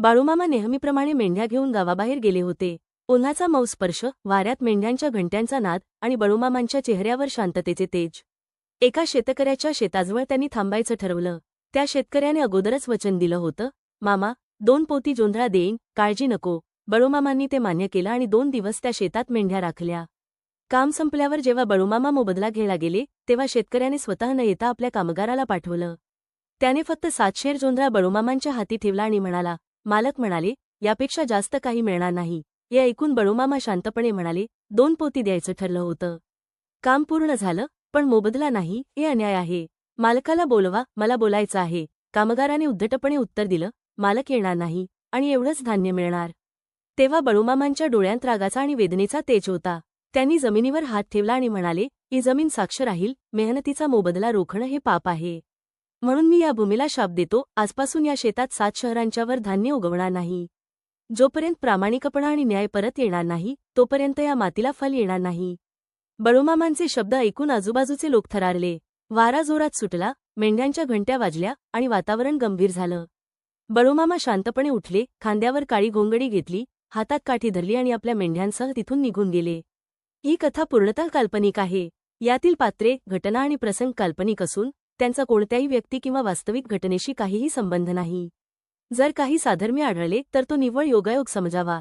बाळूमामा नेहमीप्रमाणे मेंढ्या घेऊन गावाबाहेर गेले होते. उन्हाचा मऊ स्पर्श वाऱ्यात मेंढ्यांच्या घंट्यांचा नाद आणि बळूमामांच्या चेहऱ्यावर शांततेचे तेज. एका शेतकऱ्याच्या शेताजवळ त्यांनी थांबायचं ठरवलं. त्या शेतकऱ्याने अगोदरच वचन दिलं होतं मामा दोन पोती जोंधळा देईन काळजी नको बळूमामांनी ते मान्य केलं आणि दोन दिवस त्या शेतात मेंढ्या राखल्या. काम संपल्यावर जेव्हा बळूमामा मोबदला घ्यायला गेले तेव्हा शेतकऱ्याने स्वतः न येता आपल्या कामगाराला पाठवलं. त्याने फक्त सातशेर जोंधळा बळूमामांच्या हाती ठेवला आणि म्हणाला मालक म्हणाले यापेक्षा जास्त काही मिळणार नाही. हे ऐकून बळूमामा शांतपणे म्हणाले दोन पोती द्यायचं ठरलं होतं. काम पूर्ण झालं पण मोबदला नाही हे अन्याय आहे. मालकाला बोलवा मला बोलायचं आहे. कामगाराने उद्धटपणे उत्तर दिलं मालक येणार नाही आणि एवढंच धान्य मिळणार. तेव्हा बळूमामांच्या डोळ्यांत रागाचा आणि वेदनेचा तेज होता. त्यांनी जमिनीवर हात ठेवला आणि म्हणाले ही जमीन साक्ष राहील मेहनतीचा मोबदला रोखणं हे पाप आहे. म्हणून मी या भूमीला शाप देतो आजपासून या शेतात सात शहरांच्यावर धान्य उगवणार नाही. जोपर्यंत प्रामाणिकपणा आणि न्याय परत येणार नाही तोपर्यंत या मातीला फल येणार नाही. बळूमामांचे शब्द ऐकून आजूबाजूचे लोक थरारले. वारा जोरात सुटला मेंढ्यांच्या घंट्या वाजल्या आणि वातावरण गंभीर झालं. बळूमामा शांतपणे उठले खांद्यावर काळी घोंगडी घेतली हातात काठी धरली आणि आपल्या मेंढ्यांसह तिथून निघून गेले. ही कथा पूर्णतः काल्पनिक आहे. यातील पात्रे घटना आणि प्रसंग काल्पनिक असून त्यांचा कोणत्याही व्यक्ती किंवा वास्तविक घटनेशी काहीही संबंध नाही. जर काही साधर्म्य आढळले तर तो निव्वळ योगायोग समजावा.